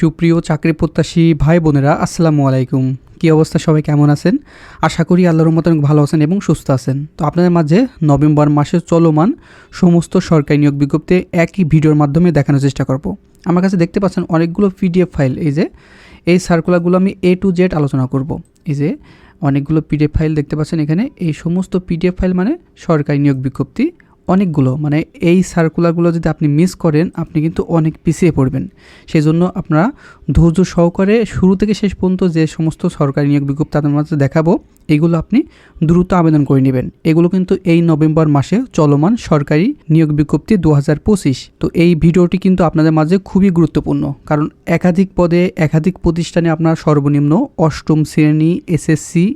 সুপ্রিয় চাকরি প্রত্যাশী ভাই বোনেরা, আসসালামু আলাইকুম। কী অবস্থা? সবাই কেমন আছেন? আশা করি আল্লাহর মতন ভালো আছেন এবং সুস্থ আছেন। তো আপনাদের মাঝে নভেম্বর মাসে চলমান সমস্ত সরকারি নিয়োগ বিজ্ঞপ্তি একই ভিডিওর মাধ্যমে দেখানোর চেষ্টা করব। আমার কাছে দেখতে পাচ্ছেন অনেকগুলো পিডিএফ ফাইল। এই যে, এই সার্কুলারগুলো আমি এ টু জেড আলোচনা করব। এই যে, অনেকগুলো পিডিএফ ফাইল দেখতে পাচ্ছেন এখানে। এই সমস্ত পিডিএফ ফাইল মানে সরকারি নিয়োগ বিজ্ঞপ্তি। অনেকগুলো মানে এই সার্কুলারগুলো যদি আপনি মিস করেন, আপনি কিন্তু অনেক পিছিয়ে পড়বেন। সেই জন্য আপনারা ধৈর্য সহকারে শুরু থেকে শেষ পর্যন্ত যে সমস্ত সরকারি নিয়োগ বিজ্ঞপ্তি আপনার মাঝে দেখাবো, এগুলো আপনি দ্রুত আবেদন করে নেবেন। এগুলো কিন্তু এই নভেম্বর মাসে চলমান সরকারি নিয়োগ বিজ্ঞপ্তি দু হাজার পঁচিশ। তো এই ভিডিওটি কিন্তু আপনাদের মাঝে খুবই গুরুত্বপূর্ণ, কারণ একাধিক পদে একাধিক প্রতিষ্ঠানে আপনার সর্বনিম্ন অষ্টম শ্রেণি, এসএসসি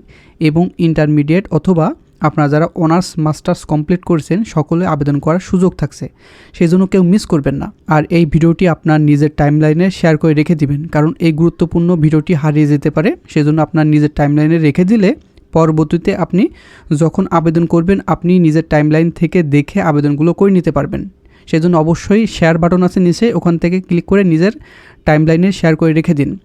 এবং ইন্টারমিডিয়েট অথবা আপনারা যারা অনার্স, মাস্টার্স কমপ্লিট করেছেন, সকলে আবেদন করার সুযোগ থাকছে। সেই জন্য কেউ মিস করবেন না। আর এই ভিডিওটি আপনার নিজের টাইমলাইনে শেয়ার করে রেখে দিবেন। কারণ এই গুরুত্বপূর্ণ ভিডিওটি হারিয়ে যেতে পারে। সেজন্য আপনার নিজের টাইমলাইনে রেখে দিলে পরবর্তীতে আপনি যখন আবেদন করবেন, আপনি নিজের টাইমলাইন থেকে দেখে আবেদনগুলো করে নিতে পারবেন। সেজন্য অবশ্যই শেয়ার বাটন আছে নিচে। ওখান থেকে ক্লিক করে নিজের টাইমলাইনে শেয়ার করে রেখে দিন।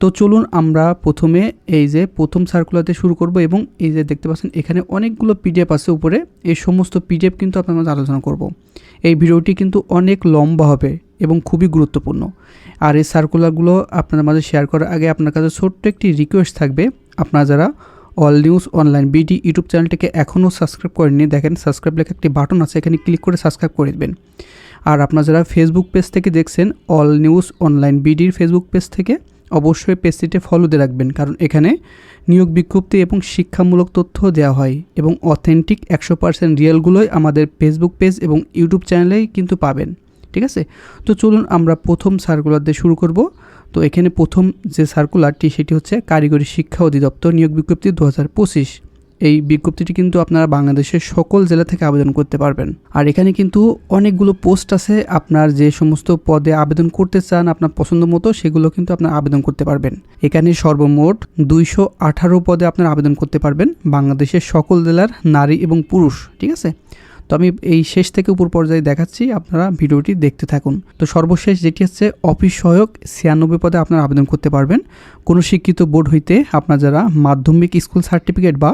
তো চলুন আমরা প্রথমে এই যে প্রথম সার্কুলারতে শুরু করব এবং এই যে দেখতে পাচ্ছেন, এখানে অনেকগুলো পিডিএফ আছে উপরে। এই সমস্ত পিডিএফ কিন্তু আপনার মাঝে আলোচনা করব। এই ভিডিওটি কিন্তু অনেক লম্বা হবে এবং খুবই গুরুত্বপূর্ণ। আর এই সার্কুলারগুলো আপনাদের মাঝে শেয়ার করার আগে আপনার কাছে ছোট্ট একটি রিকোয়েস্ট থাকবে। আপনারা যারা all news online BD YouTube চ্যানেলটিকে এখনও সাবস্ক্রাইব করেননি, দেখেন সাবস্ক্রাইব লেখা একটি বাটন আছে, এখানে ক্লিক করে সাবস্ক্রাইব করে দেবেন। আর আপনারা যারা ফেসবুক পেজ থেকে দেখছেন অল নিউজ অনলাইন বিডির ফেসবুক পেজ থেকে অবশ্যই পেজটিতে ফলো দিয়ে রাখবেন, কারণ এখানে নিয়োগ বিজ্ঞপ্তি এবং শিক্ষামূলক তথ্য দেওয়া হয় এবং অথেন্টিক একশো পার্সেন্ট রিয়েলগুলোই আমাদের ফেসবুক পেজ এবং ইউটিউব চ্যানেলেই কিন্তু পাবেন, ঠিক আছে? তো চলুন আমরা প্রথম সার্কুলার দিয়ে শুরু করব। তো এখানে প্রথম যে সার্কুলারটি সেটি হচ্ছে কারিগরি শিক্ষা অধিদপ্তর নিয়োগ বিজ্ঞপ্তি দু হাজার পঁচিশ। এই বিজ্ঞপ্তিটি কিন্তু আপনারা বাংলাদেশের সকল জেলা থেকে আবেদন করতে পারবেন। আর এখানে কিন্তু অনেকগুলো পোস্ট আছে, আপনার যে সমস্ত পদে আবেদন করতে চান আপনার পছন্দ মতো সেগুলো কিন্তু আপনার আবেদন করতে পারবেন। এখানে সর্বমোট দুইশো আঠারো পদে আপনার আবেদন করতে পারবেন বাংলাদেশের সকল জেলার নারী এবং পুরুষ, ঠিক আছে? তো আমি এই শেষ থেকে উপর পর্যায়ে দেখাচ্ছি, আপনারা ভিডিওটি দেখতে থাকুন। তো সর্বশেষ যেটি হচ্ছে, অফিস সহায়ক ছিয়ানব্বই পদে আপনারা আবেদন করতে পারবেন। কোনো শিক্ষিত বোর্ড হইতে আপনার যারা মাধ্যমিক স্কুল সার্টিফিকেট বা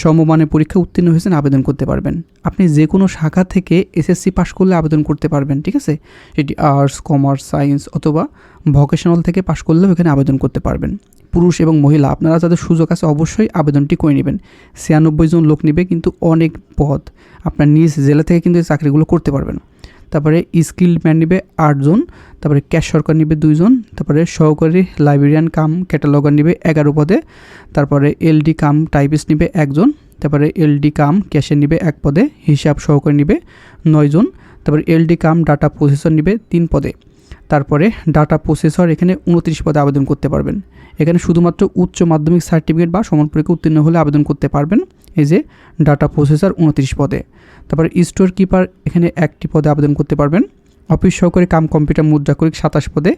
সমমানের পরীক্ষা উত্তীর্ণ হয়েছেন আবেদন করতে পারবেন। আপনি যে কোনো শাখা থেকে এসএসসি পাশ করলে আবেদন করতে পারবেন, ঠিক আছে? এটি আর্টস কমার্স সায়েন্স অথবা ভোকেশনাল থেকে পাশ করলেও এখানে আবেদন করতে পারবেন। পুরুষ এবং মহিলা, আপনারা যাদের সুযোগ আছে অবশ্যই আবেদনটি করে নেবেন। ছিয়ানব্বই জন লোক নেবে কিন্তু অনেক পদ। আপনার নিজ জেলা থেকে কিন্তু এই চাকরিগুলো করতে পারবেন। তারপরে স্কিল ম্যান নেবে আটজন তারপরে ক্যাশ সরকার নেবে দুইজন তারপরে সহকারী লাইব্রেরিয়ান কাম ক্যাটালগার নেবে এগারো পদে, তারপরে এলডি কাম টাইপিস্ট নেবে একজন, তারপরে এলডি কাম ক্যাশে নেবে এক পদে, হিসাব সহকারী নেবে নয়জন তারপরে এলডি কাম ডাটা প্রসেসর নেবে তিন পদে। তারপরে ডাটা প্রসেসর এখানে উনত্রিশ পদে আবেদন করতে পারবেন। এখানে শুধুমাত্র উচ্চ মাধ্যমিক সার্টিফিকেট বা সমান পরীক্ষা উত্তীর্ণ হলে আবেদন করতে পারবেন। এই যে, ডাটা প্রসেসর উনত্রিশ পদে। তারপরে স্টোর কিপার এখানে একটি পদে আবেদন করতে পারবেন। অফিস সহকারী কাম কম্পিউটার মুদ্রাকরিক সাতাশ পদে।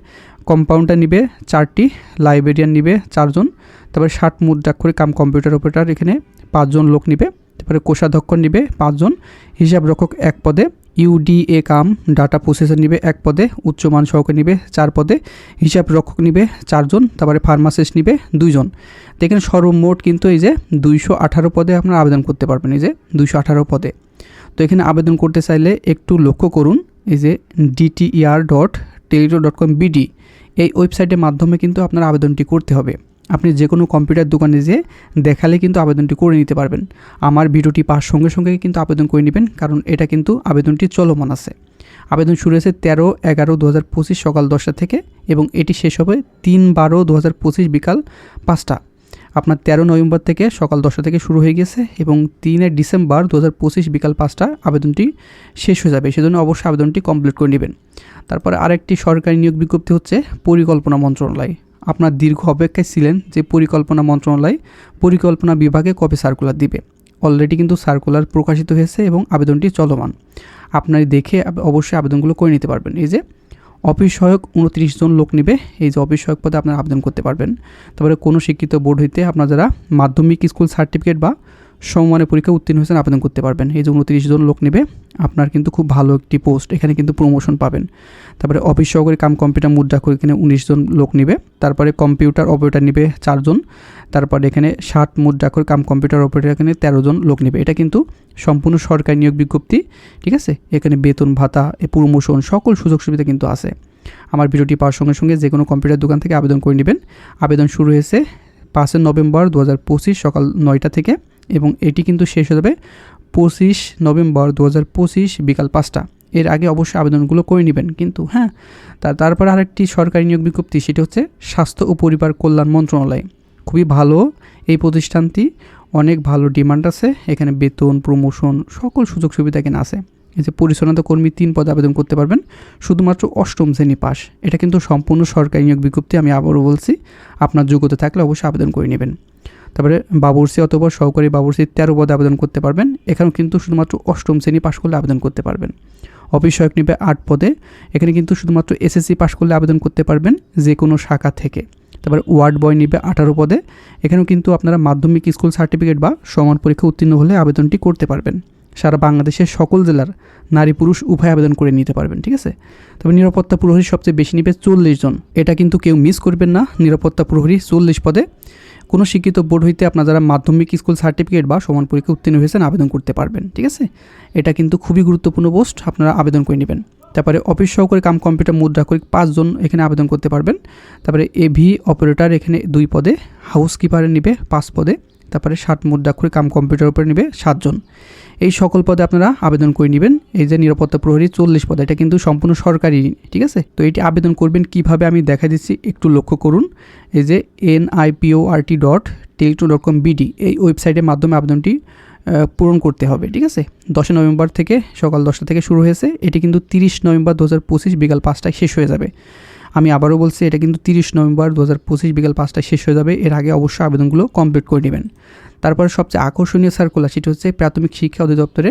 কম্পাউন্ডার নিবে চারটি, লাইব্রেরিয়ান নিবে চারজন। তারপরে ষাট মুদ্রাক্ষরিক কাম কম্পিউটার অপারেটার এখানে পাঁচজন লোক নিবে। তারপরে কোষাধ্যক্ষ নিবে পাঁচজন। হিসাব রক্ষক এক পদে। ইউডিএ কাম, ডাটা প্রসেসর নিবে এক পদে উচ্চমান সহকারী নিবে চার পদে, হিসাব রক্ষক নিবে চারজন, তারপরে ফার্মাসিস্ট নিবে দুইজন। তো এখানে সর্বমোট কিন্তু এই যে দুইশো আঠারো পদে আপনারা আবেদন করতে পারবেন, এই যে দুইশো আঠারো পদে। তো এখানে আবেদন করতে চাইলে একটু লক্ষ্য করুন, এই যে DTER dot Teletalk dot com BD এই ওয়েবসাইটের মাধ্যমে কিন্তু আপনার আবেদনটি করতে হবে। আপনি যে কোনো কম্পিউটার দোকানে যেয়ে দেখালে কিন্তু আবেদনটি করে নিতে পারবেন। আমার ভিডিওটি পাওয়ার সঙ্গে সঙ্গে কিন্তু আবেদন করে নেবেন, কারণ এটা কিন্তু আবেদনটি চলমান আছে। আবেদন শুরু হয়েছে তেরো এগারো দু হাজার পঁচিশ সকাল দশটা থেকে এবং এটি শেষ হবে তিন বারো দু হাজার পঁচিশ বিকাল পাঁচটা। আপনার তেরো নভেম্বর থেকে সকাল দশটা থেকে শুরু হয়ে গেছে এবং তিনে ডিসেম্বর দু হাজার পঁচিশ বিকাল পাঁচটা আবেদনটি শেষ হয়ে যাবে, সেজন্য অবশ্যই আবেদনটি কমপ্লিট করে নেবেন। তারপরে আরেকটি সরকারি নিয়োগ বিজ্ঞপ্তি হচ্ছে পরিকল্পনা মন্ত্রণালয়। আপনার দীর্ঘ অপেক্ষায় ছিলেন যে পরিকল্পনা মন্ত্রণালয় পরিকল্পনা বিভাগে কবে সার্কুলার দিবে। অলরেডি কিন্তু সার্কুলার প্রকাশিত হয়েছে এবং আবেদনটি চলমান। আপনার দেখে অবশ্যই আবেদনগুলো করে নিতে পারবেন। এই যে, অফিস সহায়ক উনত্রিশ জন লোক নেবে। এই যে, অফিস সহায়ক পদে আপনারা আবেদন করতে পারবেন। তারপরে কোনো শিক্ষিত বোর্ড হইতে আপনার যারা মাধ্যমিক স্কুল সার্টিফিকেট বা সমমানের পরীক্ষা উত্তীর্ণ হয়েছেন, আবেদন করতে পারবেন। এই যে উনত্রিশ জন লোক নেবে, আপনার কিন্তু খুব ভালো একটি পোস্ট এখানে কিন্তু প্রমোশন পাবেন। তারপরে অফিস সহকারী কাম কম্পিউটার মুদ্রা করে এখানে উনিশ জন লোক নেবে। তারপরে কম্পিউটার অপারেটার নেবে চারজন তারপরে এখানে ষাট মুদ্রা করে কাম কম্পিউটার অপারেটার এখানে তেরো জন লোক নেবে। এটা কিন্তু সম্পূর্ণ সরকারি নিয়োগ বিজ্ঞপ্তি, ঠিক আছে? এখানে বেতন, ভাতা প্রমোশন সকল সুযোগ সুবিধা কিন্তু আছে। আমার ভিডিওটি পাওয়ার সঙ্গে সঙ্গে যে কোনো কম্পিউটার দোকান থেকে আবেদন করে নেবেন। আবেদন শুরু হয়েছে পাঁচই নভেম্বর দু হাজার পঁচিশ সকাল নয়টা থেকে। এবং এটি কিন্তু শেষ হয়ে যাবে পঁচিশ নভেম্বর দু হাজার পঁচিশ বিকাল পাঁচটা। এর আগে অবশ্যই আবেদনগুলো করে নেবেন। কিন্তু হ্যাঁ তার তারপরে আরেকটি সরকারি নিয়োগ বিজ্ঞপ্তি, সেটি হচ্ছে স্বাস্থ্য ও পরিবার কল্যাণ মন্ত্রণালয়। খুবই ভালো এই প্রতিষ্ঠানটি, অনেক ভালো ডিমান্ড আছে, এখানে বেতন, প্রমোশন, সকল সুযোগ সুবিধা এখানে আছে। এই যে পরিচ্ছন্নতা কর্মী তিন পদে আবেদন করতে পারবেন, শুধুমাত্র অষ্টম শ্রেণি পাস এটা কিন্তু সম্পূর্ণ সরকারি নিয়োগ বিজ্ঞপ্তি আমি আবারও বলছি, আপনার যোগ্যতা থাকলে অবশ্যই আবেদন করে নেবেন। তারপরে বাবুরসি অথবা সহকারী বাবুরসি তেরো পদে আবেদন করতে পারবেন। এখানেও কিন্তু শুধুমাত্র অষ্টম শ্রেণি পাশ করলে আবেদন করতে পারবেন। অফিস সহায়ক নিবে আট পদে। এখানে কিন্তু শুধুমাত্র এসএসসি পাশ করলে আবেদন করতে পারবেন যে কোনো শাখা থেকে। তারপরে ওয়ার্ড বয় নিবে আঠারো পদে। এখানেও কিন্তু আপনারা মাধ্যমিক স্কুল সার্টিফিকেট বা সমান পরীক্ষা উত্তীর্ণ হলে আবেদনটি করতে পারবেন। সারা বাংলাদেশের সকল জেলার নারী পুরুষ উভয় আবেদন করে নিতে পারবেন, ঠিক আছে? তবে নিরাপত্তা প্রহরী সবচেয়ে বেশি নিবে চল্লিশ জন। এটা কিন্তু কেউ মিস করবেন না। নিরাপত্তা প্রহরী চল্লিশ পদে। কোনো শিক্ষিত বোর্ড হইতে আপনার যারা মাধ্যমিক স্কুল সার্টিফিকেট বা সমান পরীক্ষা উত্তীর্ণ হয়েছেন আবেদন করতে পারবেন, ঠিক আছে? এটা কিন্তু খুবই গুরুত্বপূর্ণ পোস্ট, আপনারা আবেদন করে নেবেন। তারপরে অফিস সহকারী কাম কম্পিউটার মুদ্রা করে পাঁচজন এখানে আবেদন করতে পারবেন। তারপরে এভি অপারেটার এখানে দুই পদে হাউস কিপারে নেবে পাঁচ পদে, তারপরে ষাট করে কাম কম্পিউটার উপরে নেবে সাতজন এই সকল পদে আপনারা আবেদন করে নেবেন। এই যে নিরাপত্তা প্রহরী চল্লিশ পদে, এটা কিন্তু সম্পূর্ণ সরকারি, ঠিক আছে? তো এটি আবেদন করবেন কীভাবে আমি দেখা দিচ্ছি, একটু লক্ষ্য করুন। এই যে NIPORT dot Teletalk dot com BD এই ওয়েবসাইটের মাধ্যমে আবেদনটি পূরণ করতে হবে, ঠিক আছে? দশই নভেম্বর থেকে সকাল দশটা থেকে শুরু হয়েছে। এটি কিন্তু তিরিশ নভেম্বর দু হাজার পঁচিশ বিকাল পাঁচটায় শেষ হয়ে যাবে। আমি আবারও বলছি, এটা কিন্তু তিরিশ নভেম্বর দু হাজার পঁচিশ বিকাল পাঁচটায় শেষ হয়ে যাবে। এর আগে অবশ্যই আবেদনগুলো কমপ্লিট করে নেবেন। তারপরে সবচেয়ে আকর্ষণীয় সার্কুলার সেটি হচ্ছে প্রাথমিক শিক্ষা অধিদপ্তরে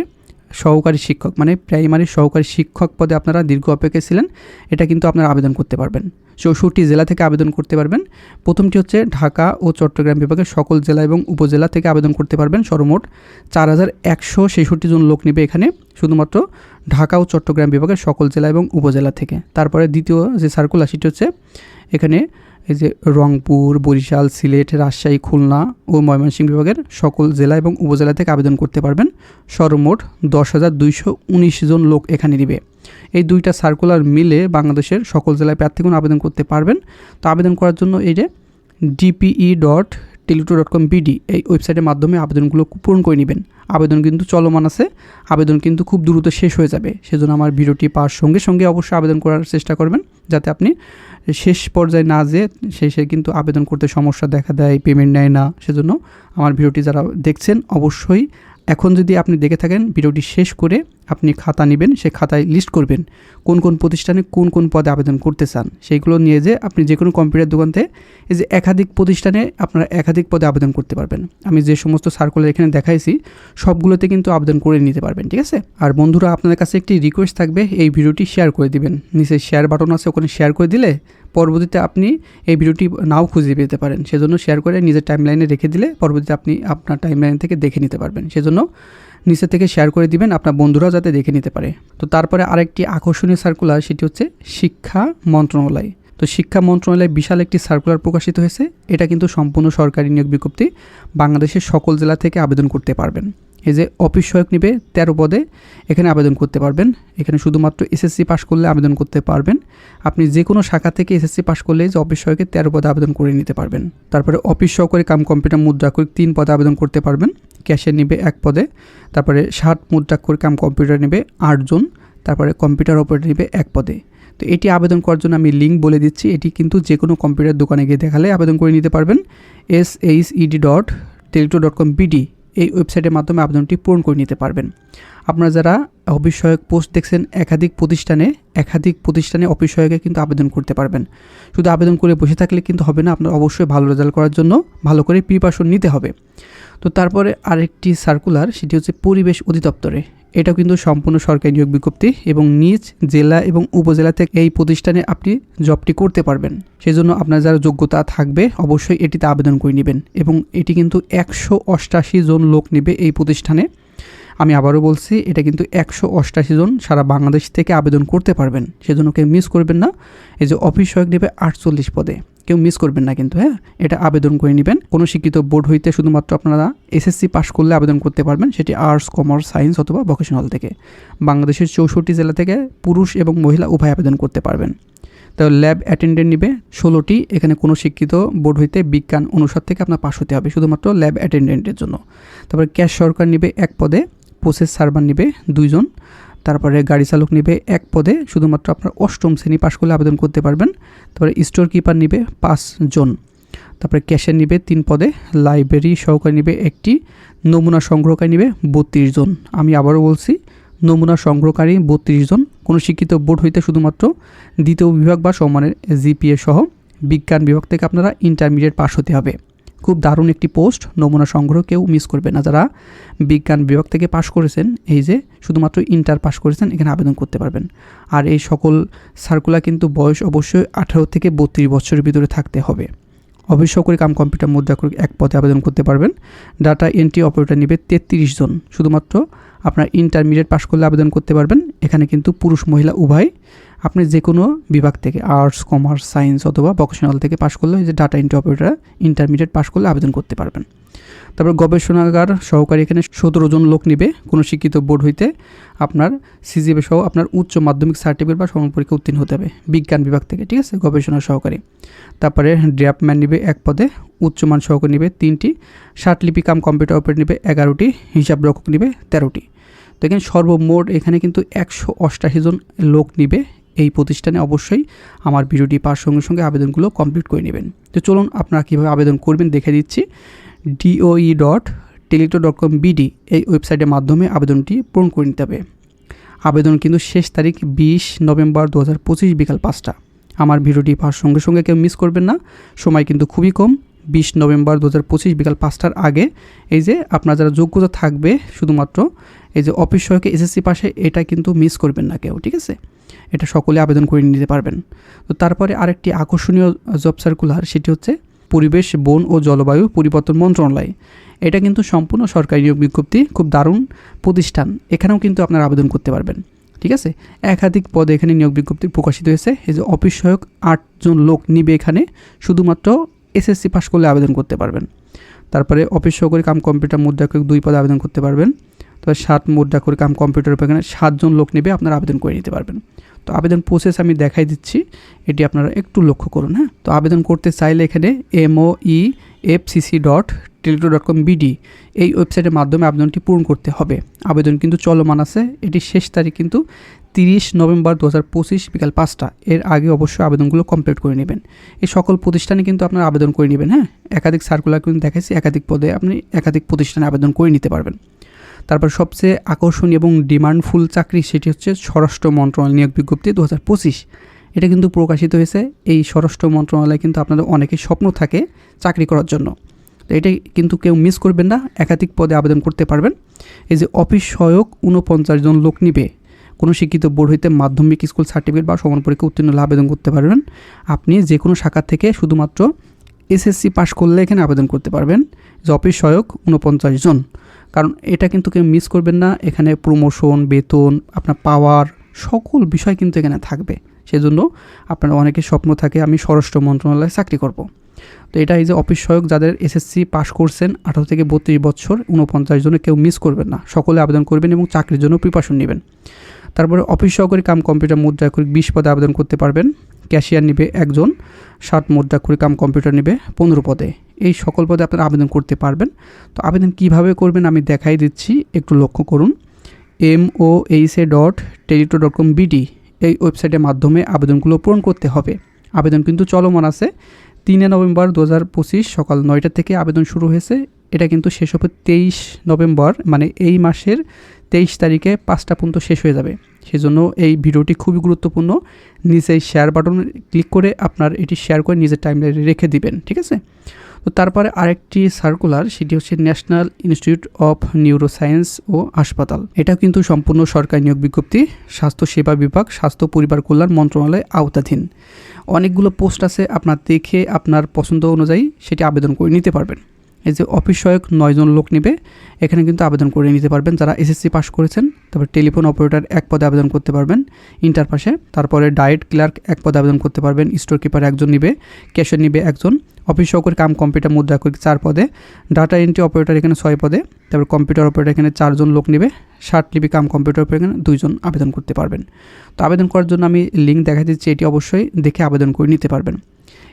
সহকারী শিক্ষক মানে প্রাইমারি সহকারী শিক্ষক পদে আপনারা দীর্ঘ অপেক্ষায় ছিলেন। এটা কিন্তু আপনারা আবেদন করতে পারবেন। চৌষট্টি জেলা থেকে আবেদন করতে পারবেন। প্রথমটি হচ্ছে ঢাকা ও চট্টগ্রাম বিভাগের সকল জেলা এবং উপজেলা থেকে আবেদন করতে পারবেন সর্বমোট চার হাজার একশো ছেষট্টি জন লোক নেবে এখানে, শুধুমাত্র ঢাকা ও চট্টগ্রাম বিভাগের সকল জেলা এবং উপজেলা থেকে। তারপরে দ্বিতীয় যে সার্কুলার সেটি হচ্ছে এখানে এই যে রংপুর, বরিশাল, সিলেট, রাজশাহী, খুলনা ও ময়মনসিংহ বিভাগের সকল জেলা এবং উপজেলা থেকে আবেদন করতে পারবেন। সর্বমোট দশ হাজার দুইশো জন লোক এখানে দিবে এই দুইটা সার্কুলার মিলে বাংলাদেশের সকল জেলায় প্রার্থীগণ আবেদন করতে পারবেন। তো আবেদন করার জন্য এই যে DPE dot Teletalk dot com BD এই ওয়েবসাইটের মাধ্যমে আবেদনগুলো পূরণ করে নেবেন। আবেদন কিন্তু চলমান আছে। আবেদন কিন্তু খুব দ্রুত শেষ হয়ে যাবে। সেজন্য আমার ভিডিওটি পাওয়ার সঙ্গে সঙ্গে অবশ্যই আবেদন করার চেষ্টা করবেন। যাতে আপনি শেষ পর্যায়ে না যেয়ে শেষে কিন্তু আবেদন করতে সমস্যা দেখা দেয় পেমেন্ট নেয় না। সেজন্য আমার ভিডিওটি যারা দেখছেন, অবশ্যই এখন যদি আপনি দেখে থাকেন ভিডিওটি শেষ করে আপনি খাতা নেবেন সেই খাতায় লিস্ট করবেন কোন কোন প্রতিষ্ঠানে কোন কোন পদে আবেদন করতে চান। সেইগুলো নিয়ে যে আপনি যে কোনো কম্পিউটার দোকান থেকে এই যে একাধিক প্রতিষ্ঠানে আপনারা একাধিক পদে আবেদন করতে পারবেন। আমি যে সমস্ত সার্কুলার এখানে দেখাইছি, সবগুলোতে কিন্তু আবেদন করে নিতে পারবেন, ঠিক আছে? আর বন্ধুরা, আপনাদের কাছে একটি রিকোয়েস্ট থাকবে, এই ভিডিওটি শেয়ার করে দিবেন। নিচে শেয়ার বাটন আছে, ওখানে শেয়ার করে দিলে পরবর্তীতে আপনি এই ভিডিওটি নাও খুঁজে পেতে পারেন। সেজন্য শেয়ার করে নিজের টাইমলাইনে রেখে দিলে পরবর্তীতে আপনি আপনার টাইমলাইন থেকে দেখে নিতে পারবেন। সেজন্য নিচে থেকে শেয়ার করে দিবেন আপনার বন্ধুরাও যাতে দেখে নিতে পারে। তো তারপরে আরেকটি আকর্ষণীয় সার্কুলার সেটি হচ্ছে শিক্ষা মন্ত্রণালয়। তো শিক্ষা মন্ত্রণালয়ে বিশাল একটি সার্কুলার প্রকাশিত হয়েছে। এটা কিন্তু সম্পূর্ণ সরকারি নিয়োগ বিজ্ঞপ্তি। বাংলাদেশের সকল জেলা থেকে আবেদন করতে পারবেন। এই যে অফিস সহায়ক নিবে তেরো পদে, এখানে আবেদন করতে পারবেন। এখানে শুধুমাত্র এসএসসি পাশ করলে আবেদন করতে পারবেন। আপনি যে কোনো শাখা থেকে এসএসসি পাশ করলে যে অফিস সহায়কের তেরো পদে আবেদন করে নিতে পারবেন। তারপরে অফিস সহকারী কাম কম্পিউটার মুদ্রাক্ষরিক তিন পদে আবেদন করতে পারবেন। ক্যাশিয়ার নিবে এক পদে। তারপরে ষাট মুদ্রাক্ষর কাম কম্পিউটার নেবে আটজন। তারপরে কম্পিউটার অপারেটর নেবে এক পদে। তো এটি আবেদন করার জন্য আমি লিঙ্ক বলে দিচ্ছি। এটি কিন্তু যে কোনো কম্পিউটার দোকানে গিয়ে দেখালে আবেদন করে নিতে পারবেন। S H E D dot Teletalk dot com BD এই ওয়েবসাইটের মাধ্যমে আবেদনটি পূরণ করে নিতে পারবেন। আপনারা যারা অফিস সহায়ক পোস্ট দেখছেন একাধিক প্রতিষ্ঠানে একাধিক প্রতিষ্ঠানে অফিস সহায়কে কিন্তু আবেদন করতে পারবেন। শুধু আবেদন করে বসে থাকলে কিন্তু হবে না, আপনার অবশ্যই ভালো রেজাল্ট করার জন্য ভালো করে প্রিপারেশন নিতে হবে। তো তারপরে আরেকটি সার্কুলার সেটি হচ্ছে পরিবেশ অধিদপ্তরে। এটাও কিন্তু সম্পূর্ণ সরকারি নিয়োগ বিজ্ঞপ্তি এবং নিজ জেলা এবং উপজেলা থেকে এই প্রতিষ্ঠানে আপনি জবটি করতে পারবেন। সেই জন্য আপনার যারা যোগ্যতা থাকবে অবশ্যই এটিতে আবেদন করে নেবেন এবং এটি কিন্তু একশো অষ্টাশি জন লোক নেবে এই প্রতিষ্ঠানে। আমি আবারও বলছি, এটা কিন্তু একশো অষ্টাশি জন সারা বাংলাদেশ থেকে আবেদন করতে পারবেন। সেজন্য কেউ মিস করবেন না। এই যে অফিস সহায়ক নেবে আটচল্লিশ পদে। কেউ মিস করবেন না কিন্তু হ্যাঁ? এটা আবেদন করে নেবেন। কোনো শিক্ষিত বোর্ড হইতে শুধুমাত্র আপনারা এসএসসি পাস করলে আবেদন করতে পারবেন, সেটি আর্টস কমার্স সায়েন্স অথবা ভোকেশনাল থেকে। বাংলাদেশের চৌষট্টি জেলা থেকে পুরুষ এবং মহিলা উভয় আবেদন করতে পারবেন। তো ল্যাব অ্যাটেন্ডেন্ট নিবে ষোলোটি। এখানে কোনো শিক্ষিত বোর্ড হইতে বিজ্ঞান অনুষদ থেকে আপনার পাশ হতে হবে, শুধুমাত্র ল্যাব অ্যাটেন্ডেন্টের জন্য। তারপরে ক্যাশ সরকার নিবে এক পদে। প্রসেস সার্ভার নিবে দুইজন, তারপরে গাড়ি চালক নিবে এক পদে, শুধুমাত্র আপনার অষ্টম শ্রেণি পাশ করলে আবেদন করতে পারবেন। তারপরে স্টোর কিপার নিবে পাঁচজন, তারপরে ক্যাশিয়ার নিবে তিন পদে লাইব্রেরি সহকারী নিবে একটি, নমুনা সংগ্রহকারী নিবে বত্রিশ জন আমি আবারও বলছি, নমুনা সংগ্রহকারী বত্রিশ জন কোনো শিক্ষিত বোর্ড হইতে শুধুমাত্র দ্বিতীয় বিভাগ বা সমানের জিপিএ সহ বিজ্ঞান বিভাগ থেকে আপনারা ইন্টারমিডিয়েট পাশ হতে হবে। খুব দারুণ একটি পোস্ট, নমুনা সংগ্রহ কেউ মিস করবে না যারা। বিজ্ঞান বিভাগ থেকে পাশ করেছেন, এই যে শুধুমাত্র ইন্টার পাশ করেছেন, এখানে আবেদন করতে পারবেন। আর এই সকল সার্কুলার কিন্তু বয়স অবশ্যই আঠারো থেকে বত্রিশ বছরের ভিতরে থাকতে হবে। অফিস করে কাম কম্পিউটার মধ্যে করে এক পথে আবেদন করতে পারবেন। ডাটা এন্ট্রি অপারেটর নেবে তেত্রিশ জন। শুধুমাত্র আপনার ইন্টারমিডিয়েট পাশ করলে আবেদন করতে পারবেন। এখানে কিন্তু পুরুষ, মহিলা, উভয়। আপনি যে কোনো বিভাগ থেকে আর্টস কমার্স সায়েন্স অথবা ভোকেশনাল থেকে পাশ করলে যে data entry operator intermediate pass করলে আবেদন করতে পারবেন। তারপর গবেষণাগার সহকারী এখানে সতেরো জন লোক নিবে, কোনো শিক্ষিত বোর্ড হইতে আপনার সিজিবি সহ আপনার উচ্চ মাধ্যমিক সার্টিফিকেট বা সমান পরীক্ষা উত্তীর্ণ হতে হবে, বিজ্ঞান বিভাগ থেকে, ঠিক আছে? গবেষণা সহকারী। তারপরে ড্রাফটম্যান নিবে এক পদে উচ্চমান সহকারী নিবে তিনটি লিপি কাম কম্পিউটার অপারেট নিবে এগারোটি, হিসাব রক্ষক নিবে তেরোটি। তো এখানে সর্বমোট এখানে কিন্তু একশো অষ্টাশি জন লোক নিবে এই প্রতিষ্ঠানে, অবশ্যই আমার ভিডিওটি পাওয়ার সঙ্গে সঙ্গে আবেদনগুলো কমপ্লিট করে নেবেন। তো চলুন, আপনারা কীভাবে আবেদন করবেন দেখে দিচ্ছি DOE dot Teletalk dot com BD এই ওয়েবসাইটের মাধ্যমে আবেদনটি পূরণ করে নিতে হবে। আবেদন কিন্তু শেষ তারিখ বিশ নভেম্বর দু হাজার পঁচিশ বিকাল পাঁচটা। আমার ভিডিওটি পাওয়ার সঙ্গে সঙ্গে কেউ মিস করবেন না। সময় কিন্তু খুবই কম। বিশ নভেম্বর দু হাজার পঁচিশ বিকাল পাঁচটার আগে এই যে আপনার যারা যোগ্যতা থাকবে শুধুমাত্র, এই যে অফিস সহকে এসএসসি পাশে এটা কিন্তু মিস করবেন না কেউ, ঠিক আছে? এটা সকলে আবেদন করে নিতে পারবেন। তো তারপরে আরেকটি আকর্ষণীয় জব সার্কুলার সেটি হচ্ছে পরিবেশ, বন ও জলবায়ু পরিবর্তন মন্ত্রণালয়। এটা কিন্তু সম্পূর্ণ সরকারি নিয়োগ বিজ্ঞপ্তি, খুব দারুণ প্রতিষ্ঠান। এখানেও কিন্তু আপনারা আবেদন করতে পারবেন। ঠিক আছে? একাধিক পদে এখানে নিয়োগ বিজ্ঞপ্তি প্রকাশিত হয়েছে। এই যে অফিস সহায়ক আটজন লোক নিবে এখানে, শুধুমাত্র এসএসসি পাস করলে আবেদন করতে পারবেন। তারপরে অফিস সহকারী কাম কম্পিউটার মুদ্রা দুই পদে আবেদন করতে পারবেন। তবে সাত মুদ্রা করে কাম কম্পিউটার এখানে সাতজন লোক নেবে, আপনারা আবেদন করে নিতে পারবেন। তো আবেদন প্রসেস আমি দেখাই দিচ্ছি। এটি আপনারা একটু লক্ষ্য করুন হ্যাঁ? তো আবেদন করতে চাইলে এখানে MO E FCC dot Teletalk dot com BD এই ওয়েবসাইটের মাধ্যমে আবেদনটি পূরণ করতে হবে। আবেদন কিন্তু চলমান আছে। এটি শেষ তারিখ কিন্তু তিরিশ নভেম্বর দু হাজার পঁচিশ বিকাল পাঁচটা। এর আগে অবশ্যই আবেদনগুলো কমপ্লিট করে নেবেন। এই সকল প্রতিষ্ঠানে কিন্তু আপনার আবেদন করে নেবেন হ্যাঁ? একাধিক সার্কুলার কিন্তু দেখাচ্ছি একাধিক পদে আপনি একাধিক প্রতিষ্ঠানে আবেদন করে নিতে পারবেন। তারপর সবচেয়ে আকর্ষণীয় এবং ডিমান্ডফুল চাকরি সেটি হচ্ছে স্বরাষ্ট্র মন্ত্রণালয় নিয়োগ বিজ্ঞপ্তি দু হাজার পঁচিশ। এটা কিন্তু প্রকাশিত হয়েছে। এই স্বরাষ্ট্র মন্ত্রণালয় কিন্তু আপনাদের অনেকের স্বপ্ন থাকে চাকরি করার জন্য। তো এটাই কিন্তু কেউ মিস করবেন না। একাধিক পদে আবেদন করতে পারবেন। এই যে অফিস সহায়ক উনপঞ্চাশ জন লোক নিবে। কোনো শিক্ষিত বোর্ড হইতে মাধ্যমিক, স্কুল সার্টিফিকেট বা সমান পরীক্ষা উত্তীর্ণ আবেদন করতে পারবেন। আপনি যে কোনো শাখা থেকে শুধুমাত্র এসএসসি পাশ করলে এখানে আবেদন করতে পারবেন। যে অফিস সহায়ক উনপঞ্চাশ জন। কারণ এটা কিন্তু কেউ মিস করবেন না। এখানে প্রমোশন বেতন, আপনার পাওয়ার সকল বিষয় কিন্তু এখানে থাকবে। সেজন্য আপনার অনেকের স্বপ্ন থাকে, আমি স্বরাষ্ট্র মন্ত্রণালয়ে চাকরি করব। তো এটা এই যে অফিস সহায়ক যাদের এসএসসি পাস করছেন, আঠারো থেকে বত্রিশ বছর উনপঞ্চাশ জনে কেউ মিস করবেন না। সকলে আবেদন করবেন এবং চাকরির জন্য প্রিপারেশন নেবেন। তারপরে অফিস সহকারী কাম কম্পিউটার মুদ্রা করে বিশ পদে আবেদন করতে পারবেন। ক্যাশিয়ার নিবে একজন, ষাট মুদ্রা করে কাম কম্পিউটার নিবে পনেরো পদে। এই সকল পদে আপনারা আবেদন করতে পারবেন। তো আবেদন কীভাবে করবেন আমি দেখাই দিচ্ছি। একটু লক্ষ্য করুন। M O H A dot Teletalk dot com BD এই ওয়েবসাইটের মাধ্যমে আবেদনগুলো পূরণ করতে হবে। আবেদন কিন্তু চলমান আছে। তিনে নভেম্বর দু হাজার পঁচিশ সকাল নয়টা থেকে আবেদন শুরু হয়েছে। এটা কিন্তু শেষ হবে তেইশ নভেম্বর মানে এই মাসের তেইশ তারিখে পাঁচটা পর্যন্ত শেষ হয়ে যাবে। সেজন্য এই ভিডিওটি খুবই গুরুত্বপূর্ণ। নিচে শেয়ার বাটন ক্লিক করে আপনার এটি শেয়ার করে নিজের টাইমলাইনে রেখে দিবেন, ঠিক আছে? তো তারপরে আরেকটি সার্কুলার সেটি হচ্ছে ন্যাশনাল ইনস্টিটিউট অফ নিউরোসায়েন্স ও হাসপাতাল এটাও কিন্তু সম্পূর্ণ সরকারি নিয়োগ বিজ্ঞপ্তি, স্বাস্থ্য সেবা বিভাগ, স্বাস্থ্য পরিবার কল্যাণ মন্ত্রণালয় আওতাধীন। অনেকগুলো পোস্ট আছে, আপনার দেখে, আপনার পছন্দ অনুযায়ী সেটি আবেদন করে নিতে পারবেন। এই যে অফিস সহায়ক নয়জন লোক নেবে, এখানে কিন্তু আবেদন করে নিতে পারবেন। যারা এসএসসি পাস করেছেন, তারপর টেলিফোন অপারেটর এক পদে আবেদন করতে পারবেন ইন্টার পাশে তারপরে ডায়েট ক্লার্ক এক পদে আবেদন করতে পারবেন স্টোর কিপার একজন নিবে ক্যাশিয়ার নিবে একজন। অফিস সহকারী কাম কম্পিউটার মুদ্রা করি চার পদে ডাটা এন্ট্রি অপারেটর এখানে ছয় পদে, তারপর কম্পিউটার অপারেটর এখানে চারজন লোক নেবে ষাট লিপি কাম কম্পিউটার অপারেটর এখানে দুইজন আবেদন করতে পারবেন। তো আবেদন করার জন্য আমি লিঙ্ক দেখা দিচ্ছি, এটি অবশ্যই দেখে আবেদন করে নিতে পারবেন।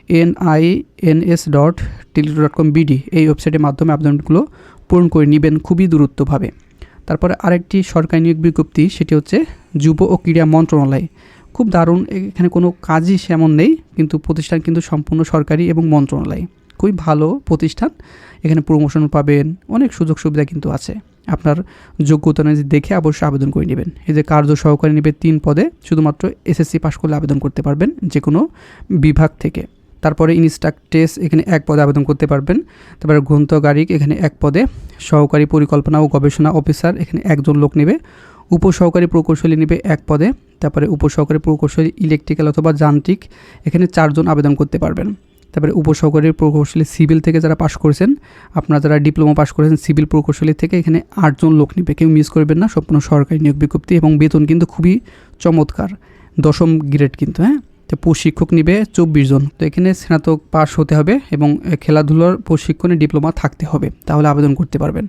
N I N S dot teletalk dot com BD এই ওয়েবসাইটের মাধ্যমে আবেদনগুলো পূরণ করে নেবেন খুবই দূরত্বভাবে তারপরে আরেকটি সরকারি নিয়োগ বিজ্ঞপ্তি, সেটি হচ্ছে যুব ও ক্রীড়া মন্ত্রণালয়। খুব দারুণ, এখানে কোনো কাজই সেমন নেই, কিন্তু প্রতিষ্ঠান কিন্তু সম্পূর্ণ সরকারি এবং মন্ত্রণালয়। খুবই ভালো প্রতিষ্ঠান, এখানে প্রমোশন পাবেন, অনেক সুযোগ সুবিধা কিন্তু আছে। আপনার যোগ্যতা অনুযায়ী দেখে অবশ্যই আবেদন করে নেবেন। এই যে কার্য সহকারী নেবে তিন পদে, শুধুমাত্র এসএসসি পাস করলে আবেদন করতে পারবেন যে কোনো বিভাগ থেকে। তারপরে ইনস্ট্রাক্টেস এখানে এক পদে আবেদন করতে পারবেন। তারপরে গ্রন্থগারিক এখানে এক পদে, সহকারী পরিকল্পনা ও গবেষণা অফিসার এখানে একজন লোক নেবে, উপসহকারী প্রকৌশলী নেবে এক পদে, তারপরে উপসহকারী প্রকৌশলী ইলেকট্রিক্যাল অথবা যান্ত্রিক এখানে চারজন আবেদন করতে পারবেন। তারপরে উপসহকারী প্রকৌশলী সিভিল থেকে যারা পাশ করেছেন, আপনারা যারা ডিপ্লোমা পাশ করেছেন সিভিল প্রকৌশলী থেকে এখানে আটজন লোক নেবে। কেউ মিস করবেন না, সম্পূর্ণ সরকারি নিয়োগ বিজ্ঞপ্তি এবং বেতন কিন্তু খুবই চমৎকার, দশম গ্রেড কিন্তু হ্যাঁ? তো প্রশিক্ষক নিবে চব্বিশ জন। তো এখানে স্নাতক পাশ হতে হবে এবং খেলাধুলার প্রশিক্ষণে ডিপ্লোমা থাকতে হবে, তাহলে আবেদন করতে পারবেন।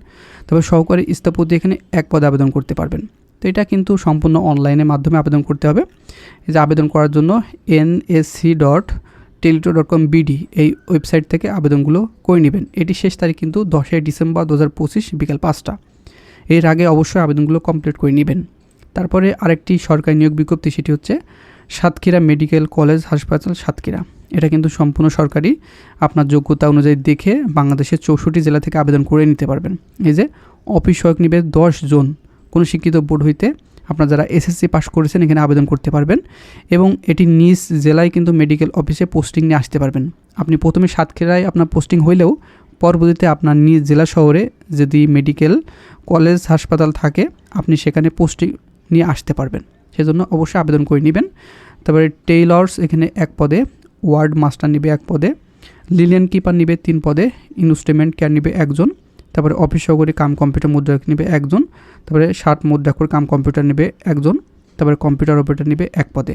তবে সহকারী স্থপতি এখানে এক পদে আবেদন করতে পারবেন। তো এটা কিন্তু সম্পূর্ণ অনলাইনের মাধ্যমে আবেদন করতে হবে। যে আবেদন করার জন্য NSC dot teletalk dot com BD এই ওয়েবসাইট থেকে আবেদনগুলো করে নেবেন। এটি শেষ তারিখ কিন্তু দশই ডিসেম্বর দু হাজার পঁচিশ বিকাল পাঁচটা। এর আগে অবশ্যই আবেদনগুলো কমপ্লিট করে নেবেন। তারপরে আরেকটি সরকারি নিয়োগ বিজ্ঞপ্তি, সেটি হচ্ছে সাতক্ষীরা মেডিকেল কলেজ হাসপাতাল সাতক্ষীরা। এটা কিন্তু সম্পূর্ণ সরকারি। আপনার যোগ্যতা অনুযায়ী দেখে বাংলাদেশের চৌষট্টি জেলা থেকে আবেদন করে নিতে পারবেন। এই যে অফিস সহায়ক নিবে দশ জন কোনো শিক্ষিত বোর্ড হইতে আপনারা যারা এসএসসি পাস করেছেন এখানে আবেদন করতে পারবেন এবং এটি নিজ জেলায় কিন্তু মেডিকেল অফিসে পোস্টিং নিয়ে আসতে পারবেন। আপনি প্রথমে সাতক্ষীরায় আপনার পোস্টিং হইলেও পরবর্তীতে আপনার নিজ জেলা শহরে যদি মেডিকেল কলেজ হাসপাতাল থাকে, আপনি সেখানে পোস্টিং নিয়ে আসতে পারবেন। সেজন্য অবশ্যই আবেদন করে নেবেন। তারপরে টেইলর্স এখানে এক পদে, ওয়ার্ড মাস্টার নিবে এক পদে লিলিয়ান কিপার নিবে তিন পদে, ইনস্ট্রুমেন্ট কেয়ার নিবে একজন, তারপরে অফিস সহকারী কাম কম্পিউটার মুদ্রা নিবে একজন, তারপরে ষাট মুদ্রাক্ষর কাম কম্পিউটার নেবে একজন, তারপরে কম্পিউটার অপারেটর নেবে এক পদে।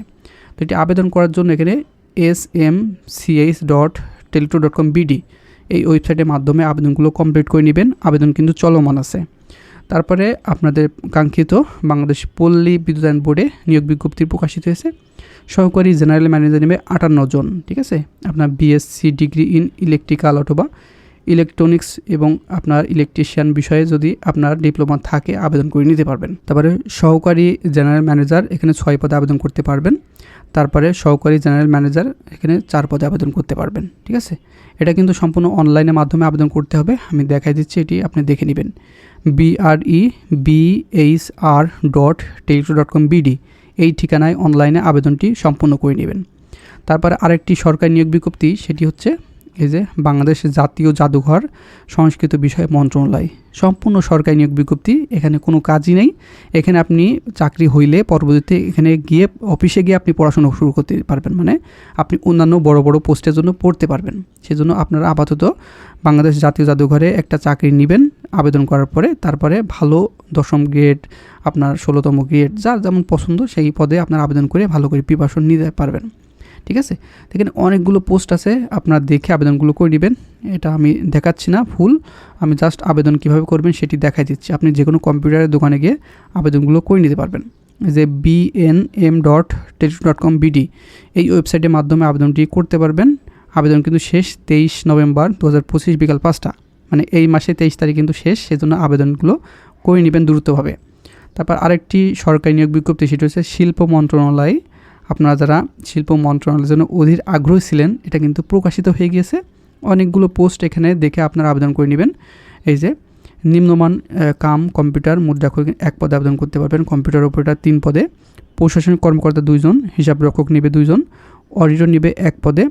তো এটি আবেদন করার জন্য এখানে S M CH dot teletalk dot com BD এই ওয়েবসাইটের মাধ্যমে আবেদনগুলো কমপ্লিট করে নেবেন। আবেদন কিন্তু চলমান আছে। তারপরে আপনাদের কাঙ্ক্ষিত বাংলাদেশ পল্লী বিদ্যুতায়ন বোর্ডে নিয়োগ বিজ্ঞপ্তি প্রকাশিত হয়েছে। সহকারী জেনারেল ম্যানেজার নেবে আটান্ন জন, ঠিক আছে? আপনার বিএসসি ডিগ্রি ইন ইলেকট্রিক্যাল অথবা ইলেকট্রনিক্স এবং আপনার ইলেকট্রিশিয়ান বিষয়ে যদি আপনার ডিপ্লোমা থাকে, আবেদন করে নিতে পারবেন। তারপরে সহকারী জেনারেল ম্যানেজার এখানে ছয় পদে আবেদন করতে পারবেন। তারপরে সহকারী জেনারেল ম্যানেজার এখানে চার পদে আবেদন করতে পারবেন, ঠিক আছে? এটা কিন্তু সম্পূর্ণ অনলাইনের মাধ্যমে আবেদন করতে হবে। আমি দেখাই দিচ্ছি, এটি আপনি দেখে নেবেন। BRE BH R dot teletalk dot com BD এই ঠিকানায় অনলাইনে আবেদনটি সম্পূর্ণ করে নেবেন। তারপরে আরেকটি সরকারি নিয়োগ বিজ্ঞপ্তি, সেটি হচ্ছে এই যে বাংলাদেশ জাতীয় জাদুঘর সংস্কৃত বিষয় মন্ত্রণালয়। সম্পূর্ণ সরকারি নিয়োগ বিজ্ঞপ্তি, এখানে কোনো কাজই নেই। এখানে আপনি চাকরি হইলে পরবর্তীতে এখানে গিয়ে অফিসে গিয়ে আপনি পড়াশোনা শুরু করতে পারবেন। মানে আপনি অন্যান্য বড় বড় পোস্টের জন্য পড়তে পারবেন। সেজন্য আপনারা আপাতত বাংলাদেশ জাতীয় জাদুঘরে একটা চাকরি নেবেন, আবেদন করার পরে তারপরে ভালো দশম গ্রেড, আপনার ষোলোতম গ্রেড, যার যেমন পছন্দ সেই পদে আপনার আবেদন করে ভালো করে প্রিপারেশন নিতে পারবেন। ঠিক আছে? এখানে অনেকগুলো পোস্ট আছে, আপনার দেখে আবেদনগুলো করে নেবেন। এটা আমি দেখাচ্ছি না ফুল আমি জাস্ট আবেদন কীভাবে করবেন সেটি দেখাই দিচ্ছি। আপনি যে কোনো কম্পিউটারের দোকানে গিয়ে আবেদনগুলো করে নিতে পারবেন। যে BNM dot teletalk dot com BD এই ওয়েবসাইটের মাধ্যমে আবেদনটি করতে পারবেন। আবেদন কিন্তু শেষ তেইশ নভেম্বর দু হাজার পঁচিশ বিকাল পাঁচটা। মানে এই মাসে তেইশ তারিখ কিন্তু শেষ, সেজন্য আবেদনগুলো করে নেবেন দ্রুতভাবে। তারপর আরেকটি সরকারি নিয়োগ বিজ্ঞপ্তি সেটি হচ্ছে শিল্প মন্ত্রণালয় আপনারা যারা শিল্প মন্ত্রণালয়ের জন্য অধীর আগ্রহী ছিলেন, এটা কিন্তু প্রকাশিত হয়ে গিয়েছে। অনেকগুলো পোস্ট এখানে দেখে আপনারা আবেদন করে নেবেন। এই যে, নিম্নমান কাম, কম্পিউটার, মুদ্রাক্ষর এক পদে আবেদন করতে পারবেন। কম্পিউটার অপারেটর তিন পদে। প্রশাসনিক কর্মকর্তা দুইজন, হিসাব রক্ষক নেবে দুইজন, অডিটর নেবে এক পদে,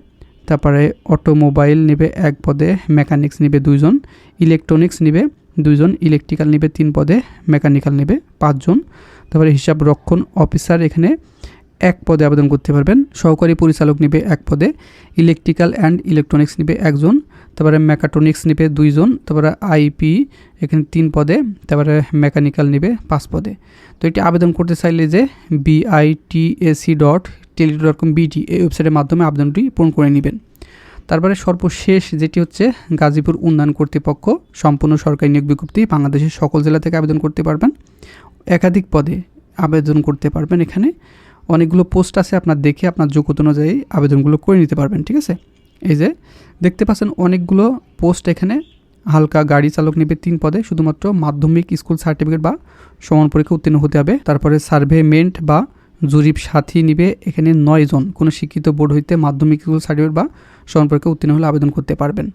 তারপরে অটোমোবাইল নেবে এক পদে, মেকানিক্স নেবে দুইজন, ইলেকট্রনিক্স নেবে দুইজন, ইলেকট্রিক্যাল নেবে তিন পদে, মেকানিক্যাল নেবে পাঁচজন। তারপরে হিসাব রক্ষণ অফিসার এখানে এক পদে আবেদন করতে পারবেন। সহকারী পরিচালক নেবে এক পদে, ইলেকট্রিক্যাল অ্যান্ড ইলেকট্রনিক্স নেবে একজন, তারপরে মেকাট্রনিক্স নেবে দুইজন, তারপরে আইপি এখানে তিন পদে, তারপরে মেকানিক্যাল নেবে পাঁচ পদে। তো এটি আবেদন করতে চাইলে যে BITAC dot teletalk dot com BD এই ওয়েবসাইটের মাধ্যমে আবেদনটি পূরণ করে নেবেন। তারপরে সর্বশেষ যেটি হচ্ছে গাজীপুর উন্নয়ন কর্তৃপক্ষ, সম্পূর্ণ সরকারি নিয়োগ বিজ্ঞপ্তি বাংলাদেশের সকল জেলা থেকে আবেদন করতে পারবেন। একাধিক পদে আবেদন করতে পারবেন এখানে। অনেকগুলো পোস্ট আছে, আপনার দেখে আপনার যোগ্যতা অনুযায়ী আবেদনগুলো করে নিতে পারবেন, ঠিক আছে? এই যে, দেখতে পাচ্ছেন অনেকগুলো পোস্ট এখানে। হালকা গাড়ি চালক নেবে তিন পদে, শুধুমাত্র মাধ্যমিক স্কুল সার্টিফিকেট বা সমান পরীক্ষা উত্তীর্ণ হতে হবে। তারপরে সার্ভেমেন্ট বা জরিপ সাথী নিবে এখানে নয় জন। কোনো শিক্ষিত বোর্ড হইতে মাধ্যমিক স্কুল সার্টিফিকেট বা সমান পরীক্ষা উত্তীর্ণ হলে আবেদন করতে পারবেন।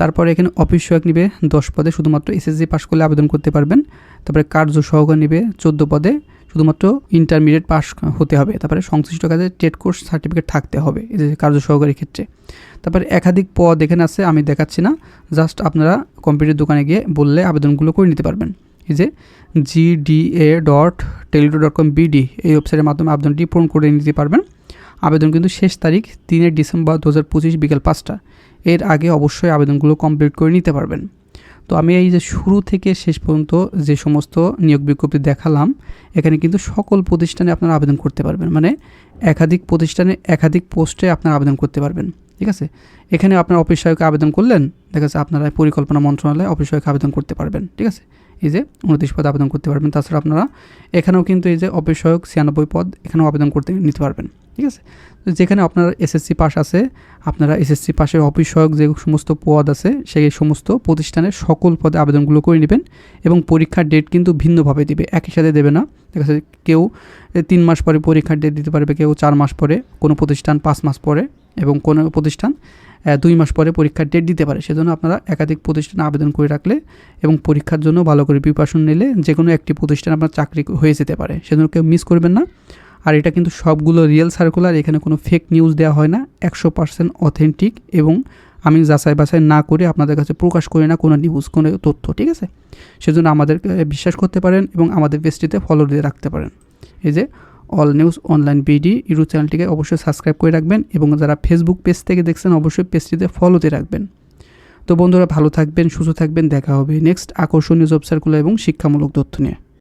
তারপরে এখানে অফিস সহায়ক নিবে দশ পদে, শুধুমাত্র এসএসসি পাস করলে আবেদন করতে পারবেন। তারপরে কার্য সহকার নিবে চোদ্দ পদে, শুধুমাত্র ইন্টারমিডিয়েট পাস হতে হবে। তারপরে সংশ্লিষ্ট কাজে টেট কোর্স সার্টিফিকেট থাকতে হবে কার্য সহকারী ক্ষেত্রে। তারপরে একাধিক পদ এখানে আছে, আমি দেখাচ্ছি না। জাস্ট আপনারা কম্পিউটার দোকানে গিয়ে বললে আবেদনগুলো করে নিতে পারবেন। এই যে GDA dot teletalk dot com BD এই ওয়েবসাইটের মাধ্যমে আবেদনটি পূরণ করে নিতে পারবেন। আবেদন কিন্তু শেষ তারিখ তিনের ডিসেম্বর দু হাজার পঁচিশ বিকেল পাঁচটা। এর আগে অবশ্যই আবেদনগুলো কমপ্লিট করে নিতে পারবেন। তো আমি এই যে শুরু থেকে শেষ পর্যন্ত যে সমস্ত নিয়োগ বিজ্ঞপ্তি দেখালাম, এখানে কিন্তু সকল প্রতিষ্ঠানে আপনারা আবেদন করতে পারবেন। মানে একাধিক প্রতিষ্ঠানে একাধিক পোস্টে আপনারা আবেদন করতে পারবেন, ঠিক আছে? এখানে আপনার অফিস সহায়কে আবেদন করলেন, দেখা যাচ্ছে আপনারা পরিকল্পনা মন্ত্রণালয়ে অফিস সহায়কে আবেদন করতে পারবেন, ঠিক আছে? এই যে উনত্রিশ পদ আবেদন করতে পারবেন, তাছাড়া আপনারা এখানেও কিন্তু এই যে অফিস সহায়ক ছিয়ানব্বই পদ এখানেও আবেদন করতে নিতে পারবেন, ঠিক আছে? তো যেখানে আপনার এসএসসি পাস আছে, আপনারা এসএসসি পাশের অফিস সহায়ক যে সমস্ত পদ আছে, সেই সমস্ত প্রতিষ্ঠানের সকল পদে আবেদনগুলো করে নেবেন এবং পরীক্ষার ডেট কিন্তু ভিন্নভাবে দেবে, একই সাথে দেবে না, দেখা যাচ্ছে কেউ তিন মাস পরে পরীক্ষার ডেট দিতে পারবে কেউ, চার মাস পরে, কোনো প্রতিষ্ঠান পাঁচ মাস পরে এবং কোনো প্রতিষ্ঠান দুই মাস পরে পরীক্ষার ডেট দিতে পারে। সেজন্য আপনারা একাধিক প্রতিষ্ঠানে আবেদন করে রাখলে এবং পরীক্ষার জন্য ভালো করে প্রিপারেশন নিলে যে কোনো একটি প্রতিষ্ঠান আপনার চাকরি হয়ে যেতে পারে। সেজন্য কেউ মিস করবেন না। আর এটা কিন্তু সবগুলো রিয়েল সার্কুলার এখানে কোনো ফেক নিউজ দেওয়া হয় না। একশো পার্সেন্ট অথেন্টিক এবং আমি যাচাই বাছাই না করে আপনাদের কাছে প্রকাশ করি না কোনো নিউজ কোনো তথ্য, ঠিক আছে? সেজন্য আমাদেরকে বিশ্বাস করতে পারেন এবং আমাদের পেজটিতে ফলো দিয়ে রাখতে পারেন। এই যে all news online BD YouTube চ্যানেলটিকে অবশ্যই সাবস্ক্রাইব করে রাখবেন এবং যারা ফেসবুক পেজ থেকে দেখছেন, অবশ্যই পেজটিতে ফলোতে রাখবেন। তো বন্ধুরা, ভালো থাকবেন, সুস্থ থাকবেন, দেখা হবে নেক্সট আকর্ষণীয় জব সার্কুলার এবং শিক্ষামূলক তথ্য নিয়ে।